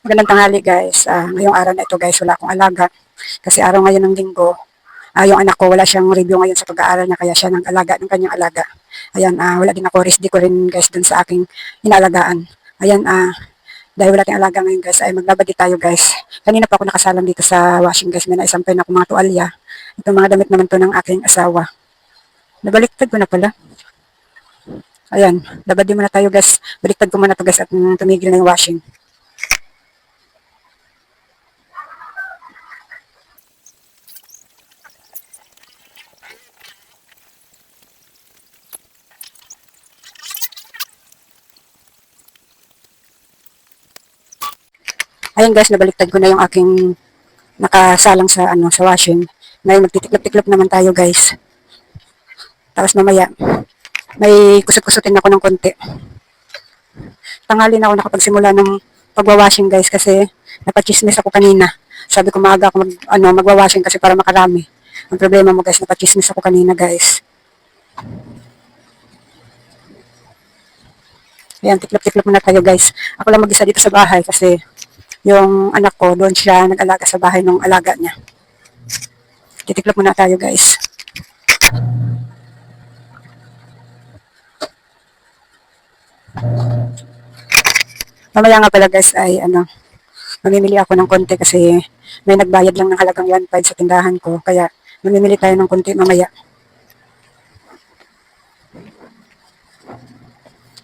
Magandang tanghali guys. Ah, ngayong araw na ito guys, wala akong alaga. Kasi araw ngayon ng linggo, ah, yung anak ko wala siyang review ngayon sa pag-aaral niya kaya siya nang alaga ng kanyang alaga. Ayan, ah, wala din ako rest di ko rin guys dun sa aking inalagaan. Ayan, ah, dahil wala tayong alaga ngayon guys, ay maglabad di tayo guys. Kanina pa ako nakasalang dito sa washing guys, may naisampay na ako mga tuwalya. Itong mga damit naman to ng aking asawa. Nabaliktad ko na pala. Ayan, labad din muna tayo guys. Baliktad ko muna to guys at mm, tumigil na yung washing. Ayun guys, nabaliktad ko na yung aking nakasalang sa ano sa washing. Ngayon magtitiklop-tiklop naman tayo guys. Tapos mamaya may kusot-kusutin ako ng konti. Tanghali na ako nakapagsimula ng pagwawashing guys kasi napachismis ako kanina. Sabi ko maaga ako mag, ano, magwawashing kasi para makarami. Ang problema mo guys, napachismis ako kanina guys. Ayan, tiklop-tiklop muna tayo guys. Ako lang mag-isa dito sa bahay kasi yung anak ko, doon siya nag-alaga sa bahay ng alaga niya. Titiklop muna tayo guys. Mamaya nga pala guys ay ano, mamimili ako ng konti kasi may nagbayad lang ng halagang 1.5 sa tindahan ko. Kaya mamimili tayo ng konti mamaya.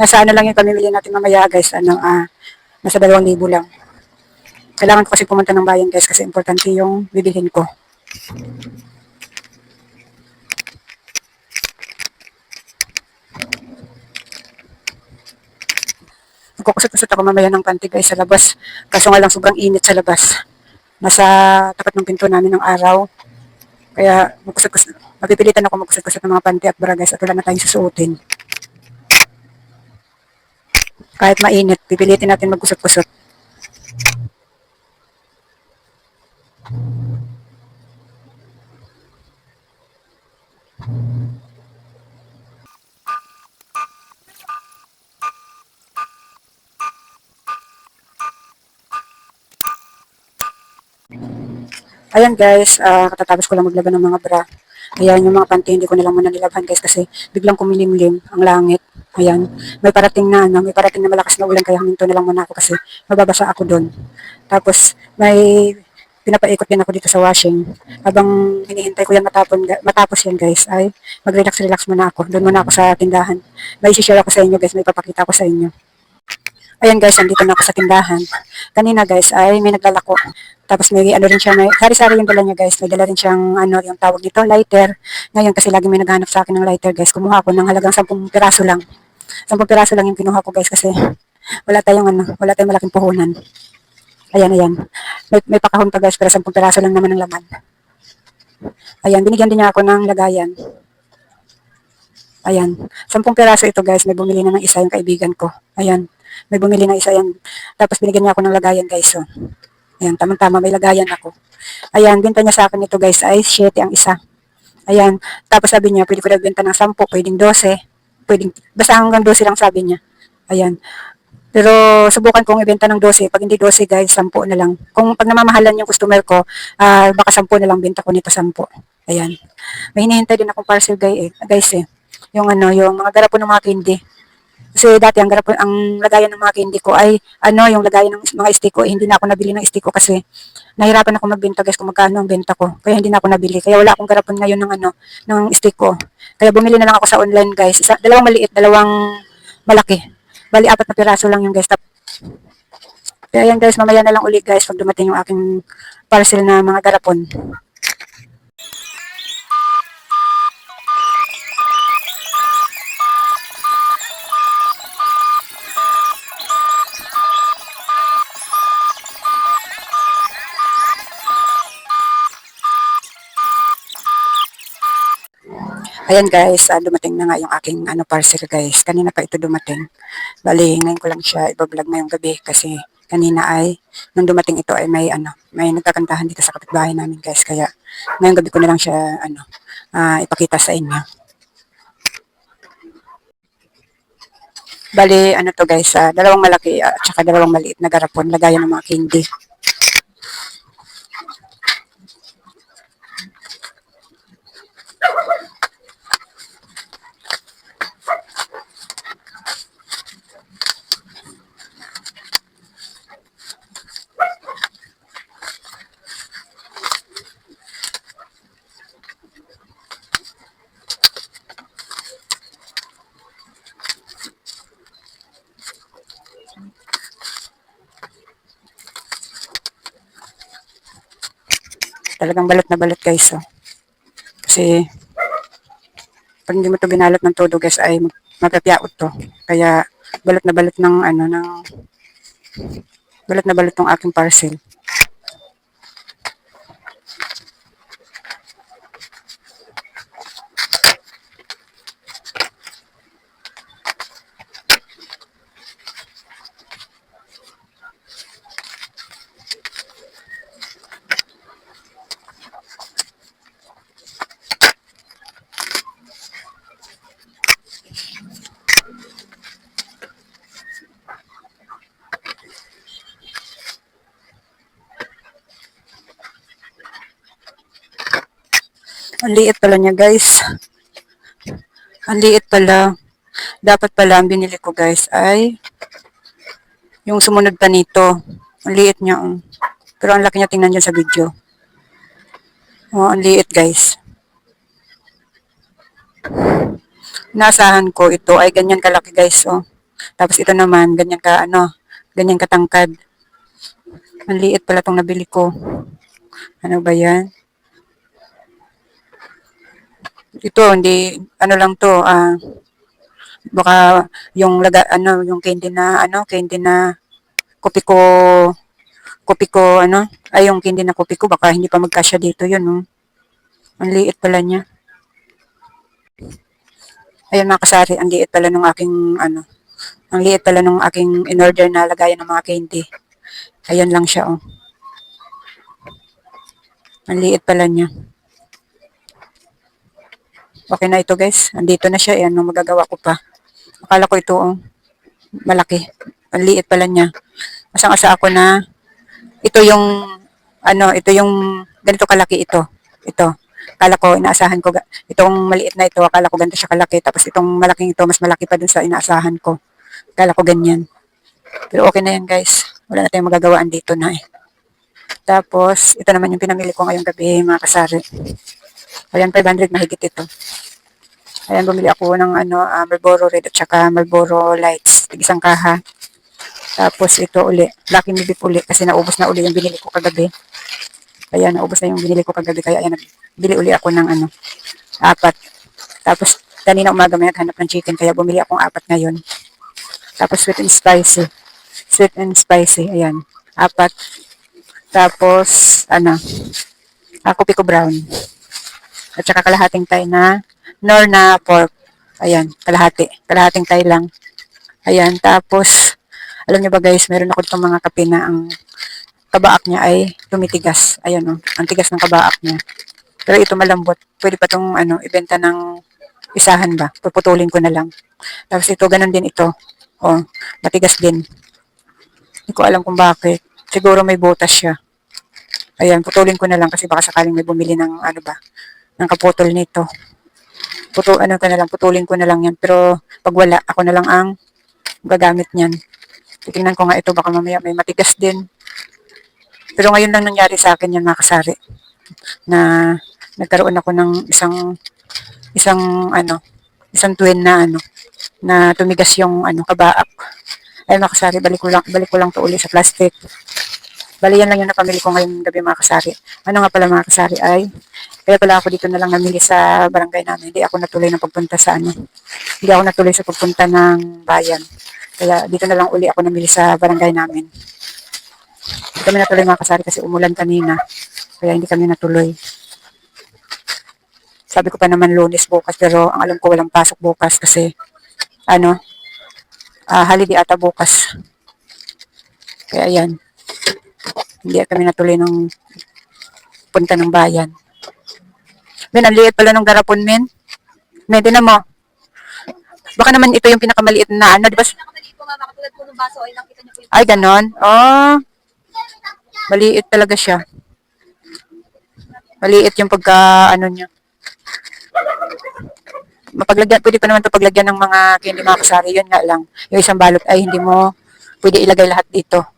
Nasa ano lang yung pamimili natin mamaya guys, ano, ah, nasa 2,000 lang. Kailangan ko kasi pumunta ng bayan guys kasi importante yung bibilhin ko. Magkukusot-kusot ako mamaya ng panty guys sa labas. Kaso nga lang sobrang init sa labas. Nasa tapat ng pinto namin ng araw. Kaya magkusot-kusot. Mapipilitan ako magkusot-kusot ng mga panty at bra guys at wala na tayong susuotin. Kahit mainit, pipilitin natin magkusot-kusot. Ayan guys, ah, katatapos ko lang maglaban ng mga bra. Ayan, yung mga panty, hindi ko na lang muna nilabhan guys kasi biglang kumilimlim ang langit. Ayan, may parating na, ano, may parating na malakas na ulan kaya huminto na lang muna ako kasi mababasa ako doon. Tapos, may pinapaikot din ako dito sa washing. Habang hinihintay ko yan matapon, matapos yan guys, ay mag-relax-relax muna ako. Doon muna ako sa tindahan. May share ako sa inyo guys, may papakita ko sa inyo. Ayan guys, andito na ako sa tindahan. Kanina guys ay may naglalako. Tapos may ano rin siya, may sari-sari yung dala niya guys. May dala rin siyang ano yung tawag dito, lighter. Ngayon kasi lagi may naghanap sa akin ng lighter guys. Kumuha ako ng halagang 10 piraso lang. 10 piraso lang yung kinuha ko guys kasi wala tayong ano, wala tayong malaking puhunan. Ayan, ayan. May, may pakahon pa guys pero 10 piraso lang naman ang laman. Ayan, binigyan din niya ako ng lagayan. Ayan. 10 piraso ito guys. May bumili na ng isa yung kaibigan ko. Ayan. May bumili na isa yan. Tapos binigyan niya ako ng lagayan guys. So. Ayan, tamang-tama may lagayan ako. Ayan, binta niya sa akin ito guys ay 7 ang isa. Ayan, tapos sabi niya, pwede ko na benta ng 10, pwedeng 12, pwedeng, basta hanggang 12 lang sabi niya. Ayan. Pero subukan kong ibenta ng 12. Pag hindi 12 guys, 10 na lang. Kung pag namamahalan yung customer ko, ah, baka 10 na lang benta ko nito 10. Ayan. May hinihintay din akong parcel guys eh. Guys eh. Yung ano, yung mga garapon ng mga candy. Kasi dati ang garapon, ang lagayan ng mga candy ko ay ano, yung lagayan ng mga stick ko, eh, hindi na ako nabili ng stick ko kasi nahirapan ako magbenta guys kung magkano ang benta ko. Kaya hindi na ako nabili. Kaya wala akong garapon ngayon ng ano, ng stick ko. Kaya bumili na lang ako sa online guys. Isa, dalawang maliit, dalawang malaki. Bali, apat na piraso lang yung guys. Kaya yan guys, mamaya na lang ulit guys pag dumating yung aking parcel na mga garapon. Ayan guys, ah, dumating na nga yung aking ano, parcel guys. Kanina pa ito dumating. Bali, ngayon ko lang siya ibablog ngayong gabi kasi kanina ay, nung dumating ito ay may ano, may nagkakantahan dito sa kapitbahay namin guys. Kaya ngayong gabi ko na lang siya ano, ah, ipakita sa inyo. Bali, ano to guys, ah, dalawang malaki ah, at saka dalawang maliit na garapon. Lagayan ng mga candy. Talagang balot na balot guys. Oh. Kasi pag hindi mo to binalot ng todo guys ay mapapiaot to. Kaya balot na balot ng ano ng balot na balot ng aking parcel. Ang liit pala niya guys. Ang liit pala. Dapat pala ang binili ko guys ay yung sumunod pa nito. Ang liit niya. Oh. Pero ang laki niya tingnan dyan sa video. Oh, ang liit guys. Nasahan ko ito ay ganyan kalaki guys. Oh. Tapos ito naman, ganyan ka ano, ganyan katangkad. Ang liit pala tong nabili ko. Ano ba yan? Ito hindi ano lang to ah baka yung laga ano yung candy na ano candy na kopi ko kopi ko ano ay yung candy na kopi ko baka hindi pa magkasya dito yun no ang liit pala niya. Ayun mga kasari ang liit pala nung aking ano ang liit pala nung aking in order na lagayan ng mga candy. Ayun lang siya oh. Ang liit pala niya Okay na ito guys. Andito na siya. Ayan, magagawa ko pa. Akala ko ito, oh, malaki. Ang liit pala niya. Asang-asa ako na ito yung, ano, ito yung, ganito kalaki ito. Ito. Akala ko, inaasahan ko, itong maliit na ito, akala ko ganito siya kalaki. Tapos itong malaking ito, mas malaki pa dun sa inaasahan ko. Akala ko ganyan. Pero okay na yan guys. Wala na tayong magagawaan dito na eh. Tapos, ito naman yung pinamili ko ngayong gabi, mga kasari. Ayan, 500 mahigit ito. Ayan, bumili ako ng ano, uh, Marlboro Red at saka Marlboro Lights. Isang kaha. Tapos ito uli, Lucky Beef uli kasi naubos na uli yung binili ko kagabi. Kaya naubos na yung binili ko kagabi. Kaya ayan, bili uli ako ng ano, apat. Tapos kanina umaga may naghanap ng chicken kaya bumili akong apat ngayon. Tapos sweet and spicy. Sweet and spicy, ayan. Apat. Tapos, ano, ako piko brown. At saka kalahating tayo na nor na pork. Ayan, kalahati. Kalahating tayo lang. Ayan, tapos, alam niyo ba guys, meron ako itong mga kape na ang kabaak niya ay tumitigas. Ayan o, oh, ang tigas ng kabaak niya. Pero ito malambot. Pwede pa itong ano, ibenta ng isahan ba? Puputulin ko na lang. Tapos ito, ganun din ito. O, oh, matigas din. Hindi ko alam kung bakit. Siguro may butas siya. Ayan, putulin ko na lang kasi baka sakaling may bumili ng ano ba, ng kaputol nito puto, ano ko na lang, putulin ko na lang yan. Pero pag wala, ako na lang ang gagamit niyan. Titingnan ko nga ito, baka mamaya may matigas din. Pero ngayon lang nangyari sa akin yan mga kasari. Na nagkaroon ako ng isang isang ano, isang twin na ano, na tumigas yung ano, kabaak. Ay mga kasari, balik ko lang, balik ko lang to uli sa plastic. Bali yan lang yung napamili ko ngayong gabi mga kasari. Ano nga pala mga kasari ay kaya pala ako dito na lang namili sa barangay namin. Hindi ako natuloy na pagpunta sa ano. Hindi ako natuloy sa pagpunta ng bayan. Kaya dito na lang uli ako namili sa barangay namin. Hindi kami natuloy mga kasari kasi umulan kanina. Kaya hindi kami natuloy. Sabi ko pa naman lunes bukas pero ang alam ko walang pasok bukas kasi ano, uh, holiday ata bukas. Kaya yan. Hindi kami natuloy ng punta ng bayan. Men, ang liit pala ng garapon, men. Men, tinan mo. Baka naman ito yung pinakamaliit na ano, di ba? Ay, ganon. Oh, maliit talaga siya. Maliit yung pagka, ano niya. Mapaglagyan, pwede pa naman ito paglagyan ng mga candy mga kasari. Yun nga lang. Yung isang balot ay hindi mo pwede ilagay lahat dito.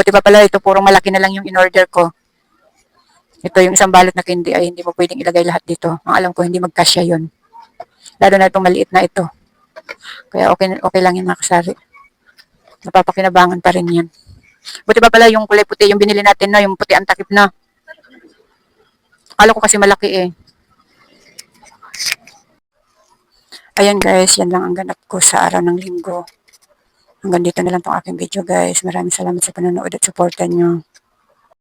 Buti pa pala ito, purong malaki na lang yung in-order ko. Ito yung isang balot na candy ay hindi mo pwedeng ilagay lahat dito. Ang alam ko, hindi magkasya yun. Lalo na itong maliit na ito. Kaya okay, okay lang yung mga kasari. Napapakinabangan pa rin yan. Buti pa pala yung kulay puti, yung binili natin na, yung puti ang takip na. Akala ko kasi malaki eh. Ayan guys, yan lang ang ganap ko sa araw ng linggo. Hanggang dito na lang tong aking video guys. Maraming salamat sa panonood at supportan nyo.